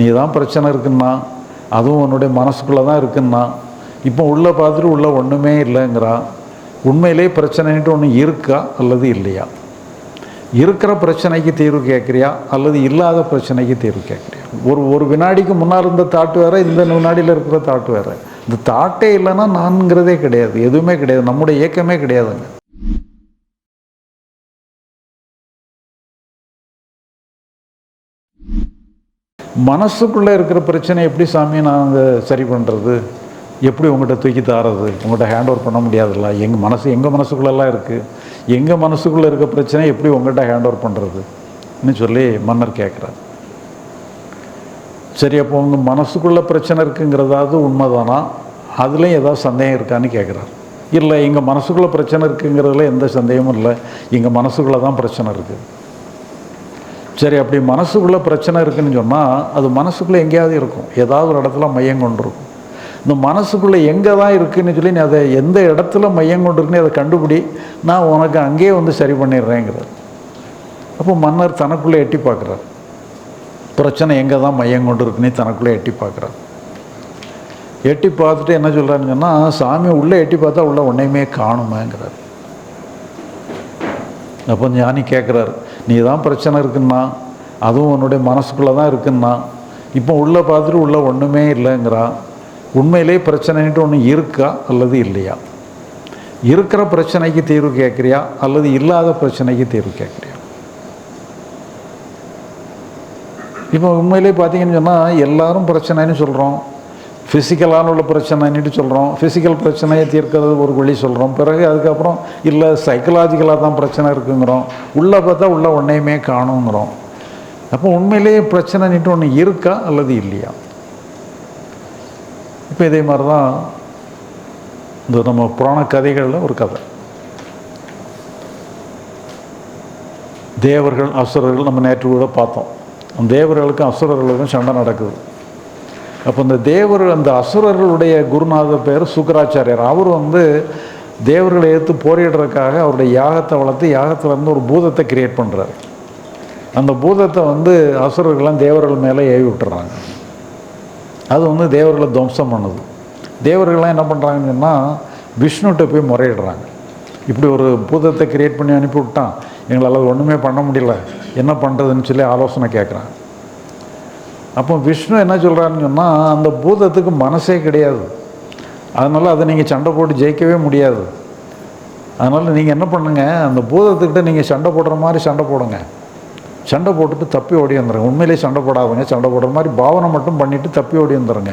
நீ தான் பிரச்சனை இருக்குன்னா அதுவும் உன்னுடைய மனசுக்குள்ளே தான் இருக்குன்னா இப்போ உள்ளே பார்த்துட்டு உள்ளே ஒன்றுமே இல்லைங்கிறா உண்மையிலே பிரச்சனைன்ட்டு ஒன்று இருக்கா அல்லது இல்லையா? இருக்கிற பிரச்சனைக்கு தீர்வு கேட்குறியா அல்லது இல்லாத பிரச்சனைக்கு தீர்வு கேட்குறியா? ஒரு ஒரு வினாடிக்கு முன்னால் இருந்த தாட்டு வேறு இந்த வினாடியில் இருக்கிற தாட்டு வேறு. இந்த தாட்டே இல்லைன்னா நான்கிறதே கிடையாது எதுவுமே கிடையாது நம்முடைய இயக்கமே கிடையாதுங்க. மனசுக்குள்ளே இருக்கிற பிரச்சனை எப்படி சாமி நாங்கள் சரி பண்ணுறது எப்படி உங்கள்கிட்ட தூக்கி தாரது? உங்கள்கிட்ட ஹேண்ட் ஓவர் பண்ண முடியாதுல்ல? எங்கள் மனசு எங்கள் மனசுக்குள்ளெல்லாம் இருக்குது எங்கள் மனசுக்குள்ளே இருக்க பிரச்சனை எப்படி உங்கள்கிட்ட ஹேண்ட் ஓவர் பண்ணுறதுன்னு சொல்லி மன்னர் கேட்குறார். சரி அப்போ உங்கள் மனசுக்குள்ளே பிரச்சனை இருக்குங்கிறதாவது உண்மைதானா? அதுலேயும் ஏதாவது சந்தேகம் இருக்கான்னு கேட்குறாரு. இல்லை எங்கள் மனசுக்குள்ளே பிரச்சனை இருக்குங்கிறதுல எந்த சந்தேகமும் இல்லை. எங்கள் மனசுக்குள்ளே தான் பிரச்சனை இருக்குது சரி அப்படி மனசுக்குள்ளே பிரச்சனை இருக்குன்னு சொன்னால் அது மனசுக்குள்ளே எங்கேயாவது இருக்கும். ஏதாவது ஒரு இடத்துல மையம் கொண்டிருக்கும். இந்த மனசுக்குள்ளே எங்கே தான் இருக்குதுன்னு சொல்லி நீ அதை எந்த இடத்துல மையம் கொண்டிருக்குன்னு அதை கண்டுபிடி. நான் உனக்கு அங்கேயே வந்து சரி பண்ணிடுறேங்கிறார். அப்போ மன்னர் தனக்குள்ளே எட்டி பார்க்குறார். பிரச்சனை எங்கே தான் மையம் கொண்டு இருக்குன்னு தனக்குள்ளே எட்டி பார்க்குறார். எட்டி பார்த்துட்டு என்ன சொல்கிறாருன்னு சொன்னால் சாமி உள்ளே எட்டி பார்த்தா உள்ளே ஒன்றையுமே காணுமேங்கிறார். அப்போ ஞானி கேட்குறாரு நீ தான் பிரச்சனை இருக்குன்னா அதுவும் உன்னுடைய மனசுக்குள்ளே தான் இருக்குன்னா இப்போ உள்ளே பார்த்துட்டு உள்ளே ஒன்றுமே இல்லைங்கிறான் உண்மையிலே பிரச்சனைன்ட்டு ஒன்று இருக்கா அல்லது இல்லையா? இருக்கிற பிரச்சனைக்கு தீர்வு கேட்குறியா அல்லது இல்லாத பிரச்சனைக்கு தீர்வு கேட்குறியா? இப்போ உண்மையிலே பார்த்தீங்கன்னு சொன்னால் எல்லாரும் பிரச்சனைன்னு சொல்கிறோம் ஃபிசிக்கலான உள்ள பிரச்சனைன்னுட்டு சொல்கிறோம் ஃபிசிக்கல் பிரச்சனையை தீர்க்கிறது ஒரு வழி சொல்கிறோம் பிறகு அதுக்கப்புறம் இல்லை சைக்கலாஜிக்கலாக தான் பிரச்சனை இருக்குங்கிறோம். உள்ளே பார்த்தா உள்ள ஒன்றையுமே காணுங்கிறோம். அப்போ உண்மையிலேயே பிரச்சனைன்ட்டு ஒன்று இருக்கா அல்லது இல்லையா? இப்போ இதே மாதிரி தான் இந்த நம்ம புராண கதைகளில் ஒரு கதை. தேவர்கள் அசுரர்கள் நம்ம நேற்று கூட பார்த்தோம். அந்த தேவர்களுக்கும் அசுரர்களுக்கும் சண்டை நடக்குது. அப்போ இந்த தேவர் அந்த அசுரர்களுடைய குருநாதர் பேர் சுக்கராச்சாரியார். அவர் வந்து தேவர்களை எடுத்து போரிடுறதுக்காக அவருடைய யாகத்தை வளர்த்து யாகத்தில் இருந்து ஒரு பூதத்தை கிரியேட் பண்ணுறாரு அந்த பூதத்தை வந்து அசுரர்கள்லாம் தேவர்கள் மேலே ஏவி விட்டுறாங்க. அது வந்து தேவர்களை துவம்சம் பண்ணுது. தேவர்கள்லாம் என்ன பண்ணுறாங்கன்னு சொன்னால் விஷ்ணுகிட்ட போய் முறையிடுறாங்க. இப்படி ஒரு பூதத்தை கிரியேட் பண்ணி அனுப்பி விட்டான். எங்களால் ஒன்றுமே பண்ண முடியல. என்ன பண்ணுறதுன்னு சொல்லி ஆலோசனை கேட்குறாங்க அப்போ விஷ்ணு என்ன சொல்கிறாருன்னு சொன்னால் அந்த பூதத்துக்கு மனசே கிடையாது. அதனால் அதை நீங்கள் சண்டை போட்டு ஜெயிக்கவே முடியாது. அதனால் நீங்கள் என்ன பண்ணுங்கள் அந்த பூதத்துக்கிட்ட நீங்கள் சண்டை போடுற மாதிரி சண்டை போடுங்க. சண்டை போட்டுட்டு தப்பி ஓடி வந்துடுங்க உண்மையிலேயே சண்டை போடாதுங்க. சண்டை போடுற மாதிரி பாவனை மட்டும் பண்ணிவிட்டு தப்பி ஓடி வந்துடுங்க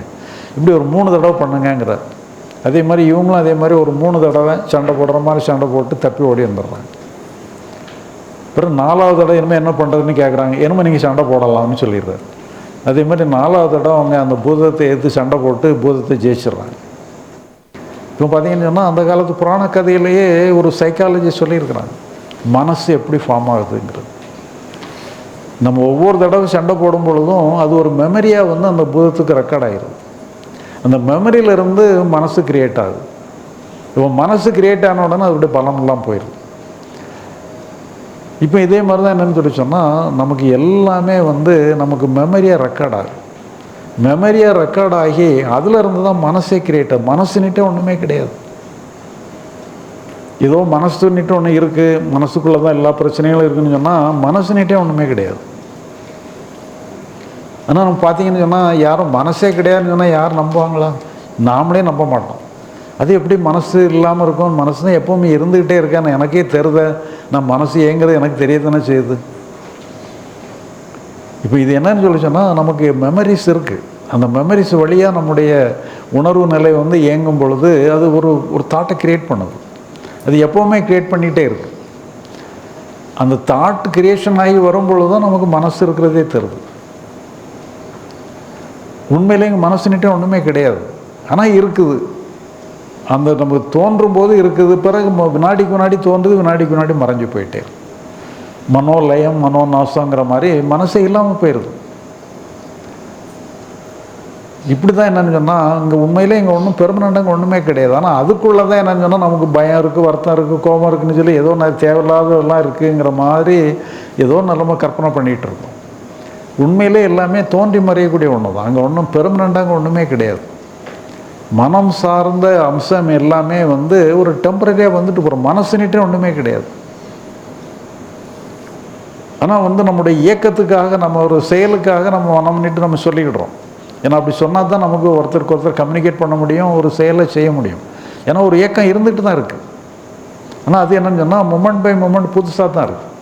இப்படி ஒரு மூணு தடவை பண்ணுங்கிறார் அதே மாதிரி இவங்களும் அதே மாதிரி ஒரு மூணு தடவை சண்டை போடுற மாதிரி சண்டை போட்டு தப்பி ஓடி வந்துடுறாங்க. பிறகு நாலாவது தடவை இனிமேல் என்ன பண்ணுறதுன்னு கேட்குறாங்க இனிமேல் நீங்கள் சண்டை போடலாம்னு சொல்லிடுறாரு. அதே மாதிரி நாலாவது தடவை அவங்க அந்த பூதத்தை எடுத்து சண்டை போட்டு பூதத்தை ஜெயிச்சிடுறாங்க. இப்போ பார்த்தீங்கன்னு சொன்னால் அந்த காலத்து புராண கதையிலேயே ஒரு சைக்காலஜி சொல்லியிருக்கிறாங்க. மனசு எப்படி ஃபார்ம் ஆகுதுங்கிறது. நம்ம ஒவ்வொரு தடவை சண்டை போடும் பொழுதும் அது ஒரு மெமரியாக வந்து அந்த பூதத்துக்கு ரெக்கார்ட் ஆகிருது அந்த மெமரியிலிருந்து மனசு கிரியேட் ஆகுது. இப்போ மனசு கிரியேட் ஆன உடனே அதோடைய பலனெல்லாம் போயிடுது இப்போ இதே மாதிரி தான் என்னென்னு சொல்லி சொன்னால் நமக்கு எல்லாமே வந்து நமக்கு மெமரியாக ரெக்கார்ட் ஆகும் மெமரியாக ரெக்கார்ட் ஆகி அதில் இருந்து தான் மனசே கிரியேட் ஆகும் மனசுன்னுட்டே ஒன்றுமே கிடையாது. ஏதோ மனசுன்னுட்டு ஒன்று இருக்குது மனசுக்குள்ளே தான் எல்லா பிரச்சனைகளும் இருக்குன்னு சொன்னால் மனசுன்னுட்டே ஒன்றுமே கிடையாது. ஆனால் நம்ம பார்த்தீங்கன்னு சொன்னால் யாரும் மனசே கிடையாதுன்னு சொன்னால் யார் நம்புவாங்களா? நாமளே நம்ப மாட்டோம். அது எப்படி மனசு இல்லாமல் இருக்கும்? மனசுன்னு எப்போவுமே இருந்துக்கிட்டே இருக்கான்னு எனக்கே தெரித. நான் மனசு ஏங்குறது எனக்கு தெரிய தானே செய்யுது. இப்போ இது என்னன்னு சொல்லி சொன்னால் நமக்கு மெமரிஸ் இருக்குது அந்த மெமரிஸ் வழியாக நம்முடைய உணர்வு நிலை வந்து இயங்கும் பொழுது அது ஒரு ஒரு தாட்டை க்ரியேட் பண்ணுது. அது எப்போவுமே க்ரியேட் பண்ணிகிட்டே இருக்குது அந்த தாட் கிரியேஷன் ஆகி வரும் பொழுது தான் நமக்கு மனசு இருக்கிறதே தருது. உண்மையிலே எங்கள் மனசுன்னுட்டே ஒன்றுமே கிடையாது. ஆனால் இருக்குது. அந்த நமக்கு தோன்றும் போது இருக்குது பிறகு வினாடிக்கு வினாடி தோன்றுது வினாடிக்கு வினாடி மறைஞ்சு போயிட்டே. இருக்கு. மனோலயம் மனோநாசங்கிற மாதிரி மனசே இல்லாமல் போயிடுது இப்படி தான் என்னென்னு சொன்னால் இங்கே உண்மையிலே இங்கே ஒன்றும் பெர்மனண்ட்டாக ஒன்றுமே கிடையாது. ஆனால் அதுக்குள்ளே தான் என்னென்னு சொன்னால் நமக்கு பயம் இருக்குது வருத்தம் இருக்குது கோபம் இருக்குன்னு சொல்லி ஏதோ நான் தேவையில்லாததெல்லாம் இருக்குங்கிற மாதிரி ஏதோ நிலமை கற்பனை பண்ணிகிட்டு இருக்கோம். உண்மையிலே எல்லாமே தோன்றி மறையக்கூடிய ஒன்று தான் அங்கே ஒன்றும் பெர்மனண்ட்டாக ஒன்றுமே கிடையாது. மனம் சார்ந்த அம்சம் எல்லாமே வந்து ஒரு டெம்பரரியாக வந்துட்டு போகிறோம் மனசுனிட்டே ஒன்றுமே கிடையாது. ஆனால் வந்து நம்முடைய இயக்கத்துக்காக நம்ம ஒரு செயலுக்காக நம்ம மனம்னிட்டு நம்ம சொல்லிக்கிடுறோம். ஏன்னா அப்படி சொன்னால் தான் நமக்கு ஒருத்தருக்கு ஒருத்தர் கம்யூனிகேட் பண்ண முடியும் ஒரு செயலை செய்ய முடியும். ஏன்னா ஒரு இயக்கம் இருந்துட்டு தான் இருக்குது ஆனால் அது என்னன்னு சொன்னால் மொமெண்ட் பை மொமெண்ட் புதுசாக தான் இருக்குது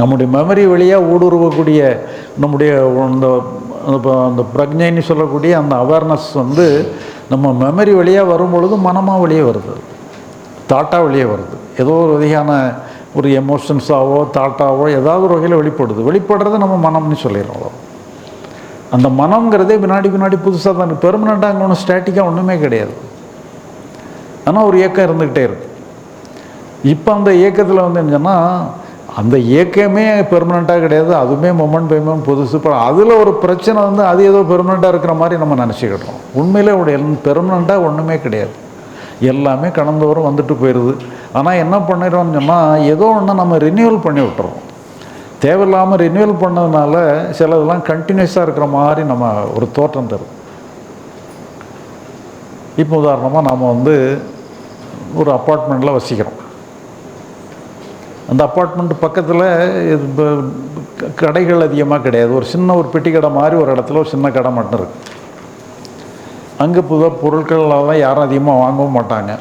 நம்முடைய மெமரி வழியாக ஊடுருவக்கூடிய நம்முடைய இந்த இப்போ அந்த பிரக்ஞைன்னு சொல்லக்கூடிய அந்த அவேர்னஸ் வந்து நம்ம மெமரி வழியாக வரும் பொழுது மனமாக வெளியே வருது. தாட்டாக வெளியே வருது. ஏதோ ஒரு வகையான ஒரு எமோஷன்ஸாவோ தாட்டாவோ ஏதாவது ஒரு வகையில் வெளிப்படுது. வெளிப்படுறது நம்ம மனம்னு சொல்லிடுறோம் அந்த மனம்ங்கிறதே வினாடி வினாடி புதுசாக தான் பெர்மனண்ட்டாக அங்கே ஒன்றும் ஸ்டாட்டிக்காக ஒன்றுமே கிடையாது. ஆனால் ஒரு இயக்கம் இருந்துக்கிட்டே இருக்கு. இப்போ அந்த இயக்கத்தில் வந்து என்னன்னா அந்த இயக்கமே பெர்மனண்ட்டாக கிடையாது. அதுவுமே மொமெண்ட் பை மொமெண்ட் புதுசு. இப்போ அதில் ஒரு பிரச்சனை வந்து அது ஏதோ பெர்மனண்ட்டாக இருக்கிற மாதிரி நம்ம நினச்சிக்கிட்டோம் உண்மையிலே ஒரு பெர்மனண்ட்டாக ஒன்றுமே கிடையாது. எல்லாமே கடந்தவரும் வந்துட்டு போயிடுது ஆனால் என்ன பண்ணிடுறோம்னு சொன்னால் ஏதோ ஒன்று நம்ம ரினியூவல் பண்ணி விட்டுறோம். தேவையில்லாமல் ரினியூவல் பண்ணதுனால சிலதெல்லாம் கண்டினியூஸாக இருக்கிற மாதிரி நம்ம ஒரு தோற்றம் தரும். இப்போ உதாரணமாக நாம் வந்து ஒரு அப்பார்ட்மெண்ட்டில் வசிக்கிறோம். அந்த அப்பார்ட்மெண்ட் பக்கத்தில் கடைகள் அதிகமாக கிடையாது. ஒரு சின்ன ஒரு பெட்டி கடை மாதிரி ஒரு இடத்துல ஒரு சின்ன கடை மட்டும் இருக்குது அங்கே புதுவாக பொருட்கள்லாம் யாரும் அதிகமாக வாங்கவும் மாட்டாங்க.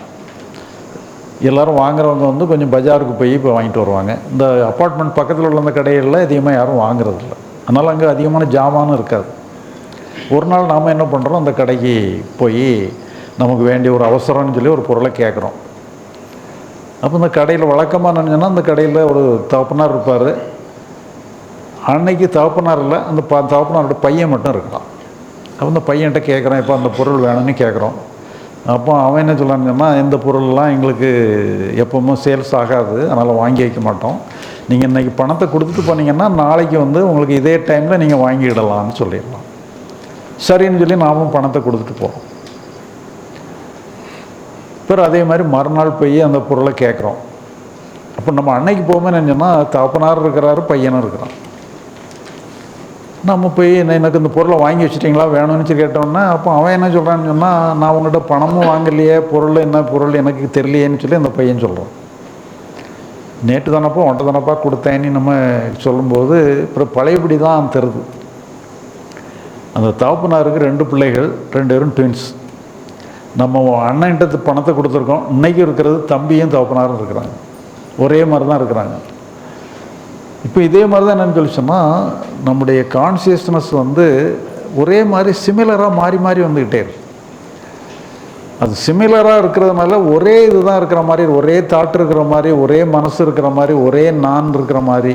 எல்லோரும் வாங்குறவங்க வந்து கொஞ்சம் பஜாருக்கு போய் இப்போ வாங்கிட்டு வருவாங்க. இந்த அப்பார்ட்மெண்ட் பக்கத்தில் உள்ள அந்த கடைகளில் அதிகமாக யாரும் வாங்குறதில்ல. அதனால் அங்கே அதிகமான ஜாமானும் இருக்காது. ஒரு நாள் நாம் என்ன பண்ணுறோம் அந்த கடைக்கு போய் நமக்கு வேண்டிய ஒரு அவசரம்னு சொல்லி ஒரு பொருளை கேட்குறோம். அப்போ இந்த கடையில் வழக்கமாக நினச்சோன்னா அந்த கடையில் ஒரு தகப்பனார் இருப்பார். அன்னைக்கு தகப்பனார் இல்லை அந்த ப தகப்பனாரோட பையன் மட்டும் இருக்கலாம் அப்போ இந்த பையன்கிட்ட கேட்குறோம் இப்போ அந்த பொருள் வேணும்னு கேட்குறோம் அப்போ அவன் என்ன சொல்லான்னு இந்த பொருள்லாம் எங்களுக்கு எப்பவுமே சேல்ஸ் ஆகாது அதனால் வாங்கி வைக்க மாட்டோம். நீங்கள் இன்றைக்கி பணத்தை கொடுத்துட்டு போனீங்கன்னா நாளைக்கு வந்து உங்களுக்கு இதே டைமில் நீங்கள் வாங்கிடலாம்னு சொல்லிடலாம். சரின்னு சொல்லி நாமும் பணத்தை கொடுத்துட்டு போகிறோம் பிறகு அதே மாதிரி மறுநாள் போய் அந்த பொருளை கேட்குறோம். அப்போ நம்ம அன்னைக்கு போகும்போது என்ன சொன்னால் தகப்பனார் இருக்கிறாரு பையனும் இருக்கிறான். நம்ம போய் என்ன எனக்கு இந்த பொருளை வாங்கி வச்சிட்டிங்களா வேணும்னு சொல்லி கேட்டோன்னே அப்போ அவன் என்ன சொல்கிறான்னு சொன்னால் நான் உங்கள்கிட்ட பணமும் வாங்கலையே பொருள் என்ன பொருள் எனக்கு தெரியலையேன்னு சொல்லி அந்த பையன் சொல்கிறான் நேற்று தானப்பா ஒன்றை தானப்பா கொடுத்தேன்னு நம்ம சொல்லும்போது அப்புறம் பழையபடி தான் தருது. அந்த தகப்பனாருக்கு ரெண்டு பிள்ளைகள் ரெண்டு பேரும் ட்வின்ஸ் நம்ம அண்ணன்கிட்ட பணத்தை கொடுத்துருக்கோம். இன்னைக்கு இருக்கிறது தம்பியும் தகப்பனாரும் இருக்கிறாங்க. ஒரே மாதிரி தான் இருக்கிறாங்க. இப்போ இதே மாதிரி தான் என்னென்னு சொல்லி சொன்னால் நம்முடைய கான்சியஸ்னஸ் வந்து ஒரே மாதிரி சிமிலராக மாறி மாறி வந்துக்கிட்டே இருக்கு. அது சிமிலராக இருக்கிறதுனால ஒரே இதுதான் இருக்கிற மாதிரி ஒரே தாட் இருக்கிற மாதிரி ஒரே மனசு இருக்கிற மாதிரி ஒரே நான் இருக்கிற மாதிரி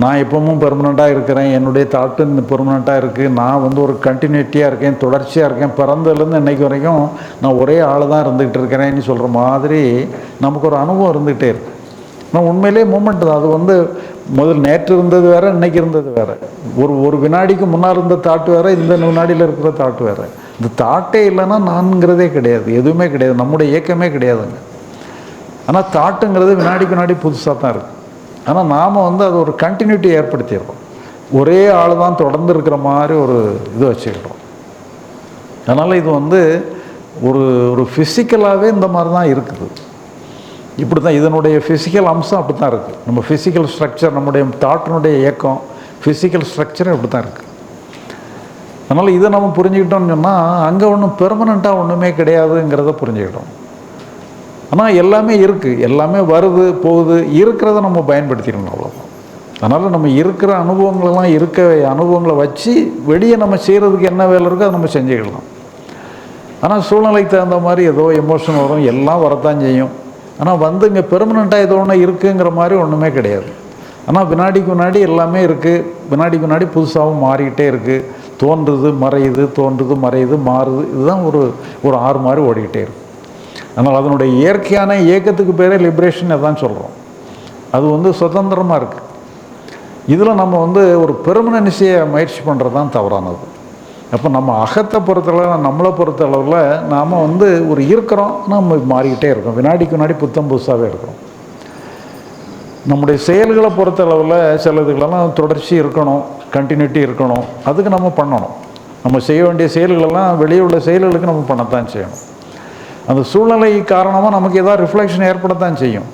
நான் எப்பவும் பெர்மனண்ட்டாக இருக்கிறேன். என்னுடைய தாட்டு பெர்மனண்ட்டாக இருக்குது நான் வந்து ஒரு கண்டினியூட்டியாக இருக்கேன் தொடர்ச்சியாக இருக்கேன். பிறந்ததுலேருந்து இன்னைக்கு வரைக்கும் நான் ஒரே ஆள் தான் இருந்துக்கிட்டு இருக்கிறேன்னு சொல்கிற மாதிரி நமக்கு ஒரு அனுபவம் இருந்துகிட்டே இருக்கு. ஆனால் உண்மையிலே மூமெண்ட் தான். அது வந்து முதல் நேற்று இருந்தது வேறு இன்னைக்கு இருந்தது வேறு. ஒரு ஒரு வினாடிக்கு முன்னால் இருந்த தாட்டு வேறு இந்த வினாடியில் இருக்கிற தாட்டு வேறு. இந்த தாட்டே இல்லைன்னா நான்ங்கிறதே கிடையாது. எதுவுமே கிடையாது. நம்முடைய இயக்கமே கிடையாதுங்க. ஆனால் தாட்டுங்கிறது வினாடிக்கு வினாடி புதுசாக தான் இருக்குது ஆனால் நாம் வந்து அது ஒரு கண்டினியூட்டி ஏற்படுத்திடுறோம். ஒரே ஆள் தான் தொடர்ந்து இருக்கிற மாதிரி ஒரு இது வச்சுக்கிறோம் அதனால் இது வந்து ஒரு ஒரு ஃபிசிக்கலாகவே இந்த மாதிரி தான் இருக்குது. இப்படி தான் இதனுடைய ஃபிசிக்கல் அம்சம் அப்படி தான் இருக்குது நம்ம ஃபிசிக்கல் ஸ்ட்ரக்சர் நம்முடைய தாட்டினுடைய இயக்கம் ஃபிசிக்கல் ஸ்ட்ரக்சரும் இப்படி தான் இருக்குது அதனால் இதை நம்ம புரிஞ்சுக்கிட்டோம்னு சொன்னால் அங்கே ஒன்றும் பெர்மனண்ட்டாக ஒன்றுமே கிடையாதுங்கிறத புரிஞ்சுக்கிட்டோம். ஆனால் எல்லாமே இருக்குது எல்லாமே வருது போகுது இருக்கிறத நம்ம பயன்படுத்திடணும் அவ்வளோதான் அதனால் நம்ம இருக்கிற அனுபவங்களெல்லாம் இருக்க அனுபவங்களை வச்சு வெளியே நம்ம செய்கிறதுக்கு என்ன வேலை இருக்கோ அதை நம்ம செஞ்சுக்கலாம் ஆனால் சூழ்நிலைக்கு தகுந்த மாதிரி ஏதோ எமோஷன் வரும் எல்லாம் வரத்தான் செய்யும். ஆனால் வந்து இங்கே பெர்மனெண்ட்டாக ஏதோ ஒன்று இருக்குங்கிற மாதிரி ஒன்றுமே கிடையாது. ஆனால் வினாடிக்கு முன்னாடி எல்லாமே இருக்குது வினாடிக்கு முன்னாடி புதுசாகவும் மாறிக்கிட்டே இருக்குது தோன்றுது மறையுது தோன்றுது மறையுது மாறுது. இதுதான் ஒரு ஒரு ஆறு மாதிரி ஓடிக்கிட்டே இருக்குது அதனால் அதனுடைய இயற்கையான இயக்கத்துக்கு பேரே லிபரேஷன் தான் சொல்கிறோம் அது வந்து சுதந்திரமாக இருக்குது இதில் நம்ம வந்து ஒரு பெருமனன்சியை முயற்சி பண்ணுறது தான் தவறானது. அப்போ நம்ம அகத்தை பொறுத்தளவு நம்மளை பொறுத்தளவில் நாம் வந்து ஒரு இருக்கிறோம் நம்ம மாறிக்கிட்டே இருக்கோம். வினாடிக்கு வினாடி புத்தம் புதுசாகவே இருக்கிறோம். நம்முடைய செயல்களை பொறுத்தளவில் சில இதுகளெல்லாம் தொடர்ச்சி இருக்கணும் கண்டினியூட்டி இருக்கணும். அதுக்கு நம்ம பண்ணணும். நம்ம செய்ய வேண்டிய செயல்களெல்லாம் வெளியே உள்ள செயல்களுக்கு நம்ம பண்ணத்தான் செய்யணும். அந்த சூழ்நிலை காரணமாக நமக்கு ஏதாவது ரிஃப்ளெக்ஷன் ஏற்படத்தான் செய்யும்.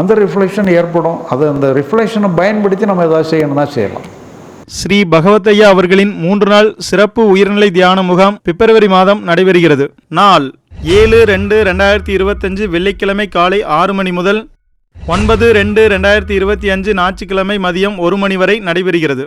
அந்த ரிஃப்ளெக்ஷன் ஏற்படும். அது அந்த ரிஃப்ளெக்ஷனை பயன்படுத்தி நம்ம ஏதாவது செய்யணும்னா செய்யலாம். ஸ்ரீ பகவத்தையா அவர்களின் மூன்று நாள் சிறப்பு உயர்நிலை தியான முகாம் பிப்ரவரி மாதம் நடைபெறுகிறது. நாள் ஏழு ரெண்டு ரெண்டாயிரத்தி இருபத்தஞ்சு வெள்ளிக்கிழமை காலை ஆறு மணி முதல் ஒன்பது ரெண்டு ரெண்டாயிரத்தி இருபத்தி அஞ்சு ஞாயிற்றுக்கிழமை மதியம் ஒரு மணி வரை நடைபெறுகிறது.